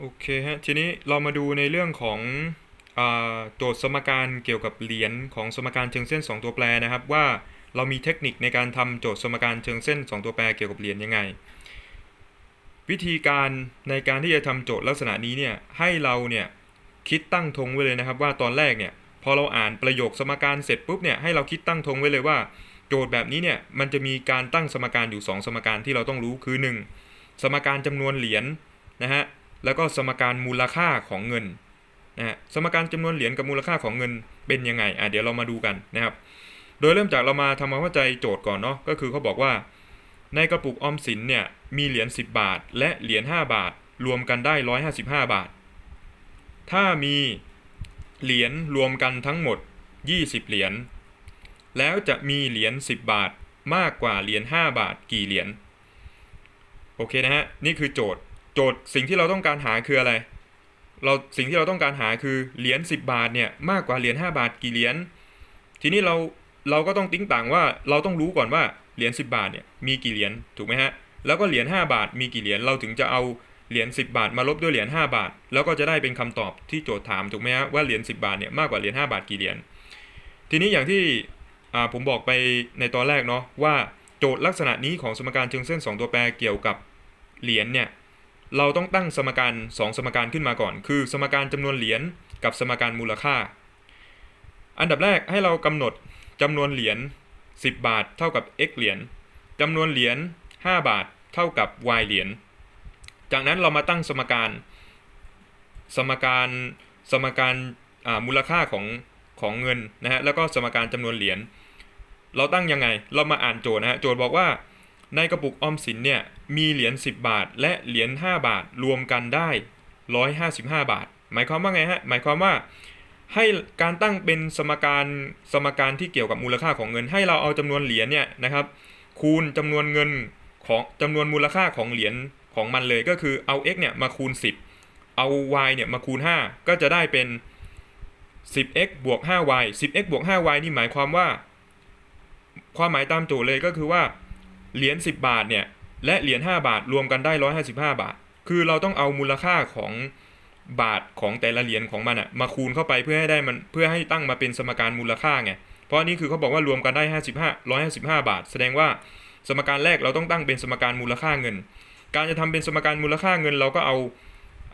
โอเคฮะ ทีนี้เรามาดูในเรื่องของอาโจทย์สมการเกี่ยวกับเหรียญของสมการเชิงเส้น 2 ตัวแปรนะครับ ว่าเรามีเทคนิคในการทำโจทย์สมการเชิงเส้น 2 ตัวแปรเกี่ยวกับเหรียญยังไง วิธีการในการที่จะทำโจทย์ลักษณะนี้เนี่ยให้เราเนี่ยคิดตั้งธงไว้เลยนะครับ ว่าตอนแรกเนี่ยพอเราอ่านประโยคสมการเสร็จปุ๊บเนี่ยให้เราคิดตั้งธงไว้เลยว่า โจทย์แบบนี้เนี่ยมันจะมีการตั้งสมการอยู่ 2 สมการที่เราต้องรู้คือ 1 สมการจำนวนเหรียญนะฮะ แล้วก็สมการมูลค่าของเงินนะฮะสมการจำนวนเหรียญกับมูลค่าของเงินเป็นยังไงอะเดี๋ยวเรามาดูกันนะครับ โดยเริ่มจากเรามาทำความเข้าใจโจทย์ก่อนเนาะก็คือเขาบอกว่า ในกระปุกออมสินเนี่ยมีเหรียญ10 บาท และเหรียญ5บาท รวมกันได้ 155 บาท ถ้ามีเหรียญรวมกันทั้งหมด 20 เหรียญแล้วจะมีเหรียญ10 บาทมากกว่าเหรียญ5บาทกี่เหรียญโอเคนะฮะนี่คือโจทย์ โจทย์สิ่งที่เราต้องการหาคืออะไร เราสิ่งที่เราต้องการหาคือเหรียญ10 บาทเนี่ยมากกว่าเหรียญ5บาทกี่เหรียญทีนี้เราเราก็ต้องติ้งต่างว่าเราต้องรู้ก่อนว่าเหรียญ10 บาทเนี่ยมีกี่เหรียญถูกไหมฮะแล้วก็เหรียญ5บาทมีกี่เหรียญเราถึงจะเอาเหรียญ10 บาทมาลบด้วยเหรียญ5บาท แล้วก็จะได้เป็นคำตอบที่โจทย์ถามถูกไหมฮะว่าเหรียญ10 บาทเนี่ยมากกว่าเหรียญ5บาทกี่เหรียญทีนี้อย่างที่ผมบอกไปในตอนแรกเนาะว่าโจทย์ลักษณะนี้ของสมการเชิงเส้น 2 ตัวแปรเกี่ยวกับเหรียญเนี่ย เราต้องตั้งสมการ 2 สมการขึ้นมาก่อน คือ สมการจำนวนเหรียญกับสมการมูลค่า อันดับแรกให้เรากำหนดจำนวนเหรียญ10 บาท เท่ากับ x เหรียญจำนวนเหรียญ5บาท เท่ากับ y เหรียญจากนั้นเรามาตั้งสมการ สมการสมการมูลค่าของของเงินนะฮะแล้วก็สมการจำนวนเหรียญเราตั้งยังไง เรามาอ่านโจทย์นะฮะโจทย์บอกว่า ในกระปุกออมสินเนี่ยมีเหรียญ10 บาท และเหรียญ5บาทรวมกันได้ 155 บาท หมายความว่าไงฮะหมายความว่าให้การตั้งเป็นสมการสมการที่เกี่ยวกับมูลค่าของเงิน ให้เราเอาจำนวนเหรียญเนี่ยนะครับ คูณจำนวนเงินของจำนวนมูลค่าของเหรียญของมันเลยก็คือเอา x เนี่ยมาคูณ 10 เอา y เนี่ยมาคูณ 5 ก็จะได้เป็น 10x บวก 5y 10x บวก 5y นี่หมายความว่า ความหมายตามโจทย์เลยก็คือว่า เหรียญ10 บาทเนี่ยและเหรียญ5บาทรวมกันได้ 155 บาท คือเราต้องเอามูลค่าของบาทของแต่ละเหรียญของมันอะมาคูณเข้าไปเพื่อให้ได้มันเพื่อให้ตั้งมาเป็นสมการมูลค่าไงเพราะนนี้คือเขาบอกว่ารวมกันได้55 155 บาท แสดงว่าสมการแรกเราต้องตั้งเป็นสมการมูลค่าเงิน การจะทำเป็นสมการมูลค่าเงิน เราก็เอา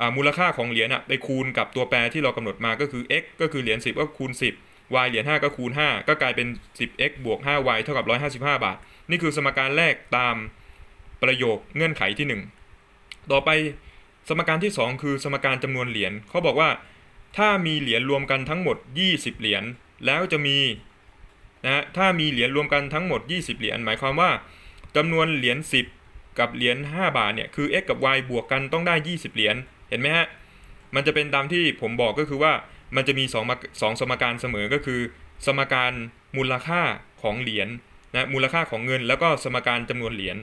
อ่ามูลค่าของเหรียญอะไปคูณกับตัวแปรที่เรากำหนดมาก็คือ x ก็คือเหรียญ10 ก็คูณ 10 y เหรียญ5ก็คูณ 5 ก็กลายเป็น 10x บวก 5y เท่ากับ 155 บาท นี่คือสมการแรกตามประโยคเงื่อนไขที่ 1 ต่อไปสมการที่ 2 คือสมการจำนวนเหรียญเขาบอกว่า ถ้ามีเหรียญรวมกันทั้งหมด 20 เหรียญแล้วจะมีนะฮะถ้ามีเหรียญรวมกันทั้งหมด 20 เหรียญหมายความว่าจำนวนเหรียญ10 กับเหรียญ5บาทเนี่ยคือ x กับ y บวกกันต้องได้ 20 เหรียญเห็นไหมฮะมันจะเป็นตามที่ผมบอกก็คือว่ามันจะมี2มาสองสมการเสมอก็คือ สมการมูลค่าของเหรียญ นะมูลค่าของเงิน แล้วก็สมการจำนวนเหรียญ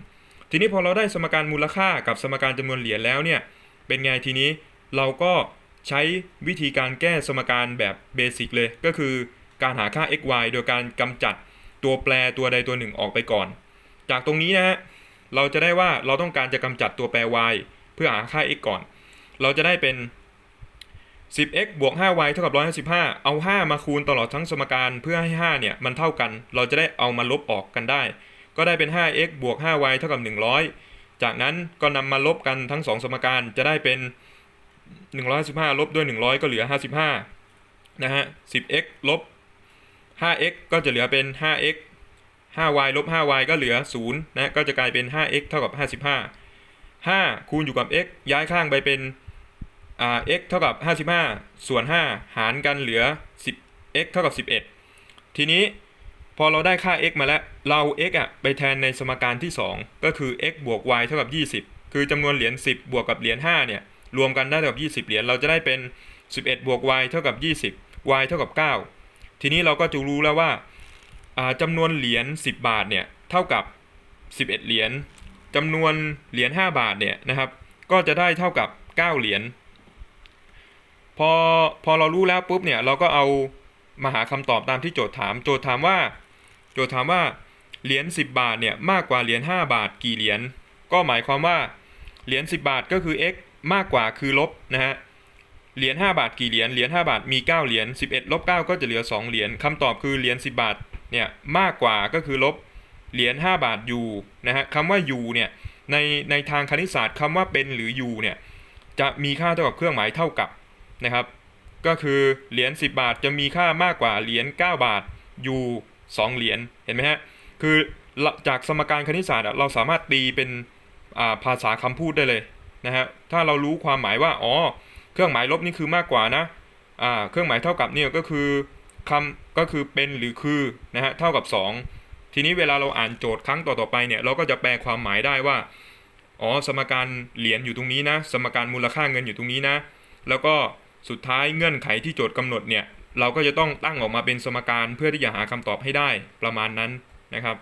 ทีนี้พอเราได้สมการมูลค่ากับสมการจำนวนเหรียญแล้วเนี่ยเป็นไงทีนี้เราก็ใช้วิธีการแก้สมการแบบเบสิกเลย ก็คือการหาค่า x y โดยการกำจัดตัวแปรตัวใดตัวหนึ่งออกไปก่อน จากตรงนี้นะฮะเราจะได้ว่าเราต้องการจะกำจัดตัวแปร y เพื่อหาค่า x ก่อน เราจะได้เป็น 10x บวก 5y เท่ากับ 155 เอา 5 มาคูณตลอดทั้งสมการเพื่อให้ 5 เนี่ย มันเท่ากัน เราจะได้เอามาลบออกกันได้ ก็ได้เป็น 5x บวก 5y เท่ากับ 100 จากนั้นก็นำมาลบกันทั้ง 2 สมการจะได้เป็น115ลบด้วย 100 ก็เหลือ 55 นะฮะ 10x ลบ 5x ก็จะเหลือเป็น 5x 5y ลบ 5y ก็เหลือ 0 นะ ก็จะกลายเป็น 5x เท่ากับ 55 5 คูณอยู่กับ x ย้ายข้างไปเป็น x เท่ากับ 55 ส่วน 5 หารกันเหลือ 10x เท่ากับ 11 ทีนี้พอเราได้ค่า x มาแล้ว เรา x อะไปแทนในสมการที่ 2 ก็คือ x บวก y เท่ากับ 20 คือจำนวนเหรียญ 10 บวกกับเหรียญ 5 เนี่ย รวมกันได้เท่ากับ 20 เหรียญ เราจะได้เป็น 11 บวก y เท่ากับ 20 y เท่ากับ 9 ทีนี้เราก็จะรู้แล้วว่าาจำนวนเหรียญ 10 บาท เนี่ย เท่ากับ 11 เหรียญจำนวนเหรียญ 5 บาท เนี่ยนะครับ ก็จะได้เท่ากับ 9 เหรียญ พอพอเรารู้แล้วปุ๊บเนี่ยเราก็เอามาหาคำตอบตามที่โจทย์ถาม โจทย์ถามว่า โจทย์ถามว่าเหรียญ10 บาทเนี่ยมากกว่าเหรียญ5บาทกี่เหรียญก็หมายความว่าเหรียญ10 บาทก็คือ x มากกว่าคือลบนะฮะเหรียญ5บาทกี่เหรียญเหรียญ5บาทมี 9 เหรียญ11ลบ9ก็จะเหลือ 2 เหรียญคำตอบคือเหรียญ10 บาทเนี่ยมากกว่าก็คือลบเหรียญ5บาท u นะฮะคำว่า u เนี่ยในในทางคณิตศาสตร์คำว่าเป็นหรือ u เนี่ยจะมีค่าเท่ากับเครื่องหมายเท่ากับ นะครับ ก็คือเหรียญ10 บาทจะมีค่ามากกว่าเหรียญ9 บาท u 2เหรียญเห็นไหมฮะคือจากสมการคณิตศาสตร์เราสามารถตีเป็นอ่าภาษาคำพูดได้เลยนะฮะถ้าเรารู้ความหมายว่าอ๋อเครื่องหมายลบนี่คือมากกว่านะอ่าเครื่องหมายเท่ากับเนี่ยก็คือคำก็คือเป็นหรือคือนะฮะเท่ากับ 2 ทีนี้เวลาเราอ่านโจทย์ครั้งต่อๆไปเนี่ยเราก็จะแปลความหมายได้ว่าอ๋อสมการเหรียญอยู่ตรงนี้นะ สมการมูลค่าเงินอยู่ตรงนี้นะ แล้วก็ สุดท้ายเงื่อนไขที่โจทย์กำหนดเนี่ย เราก็จะต้องตั้งออกมาเป็นสมการเพื่อที่จะหาคำตอบให้ได้ประมาณนั้นนะครับ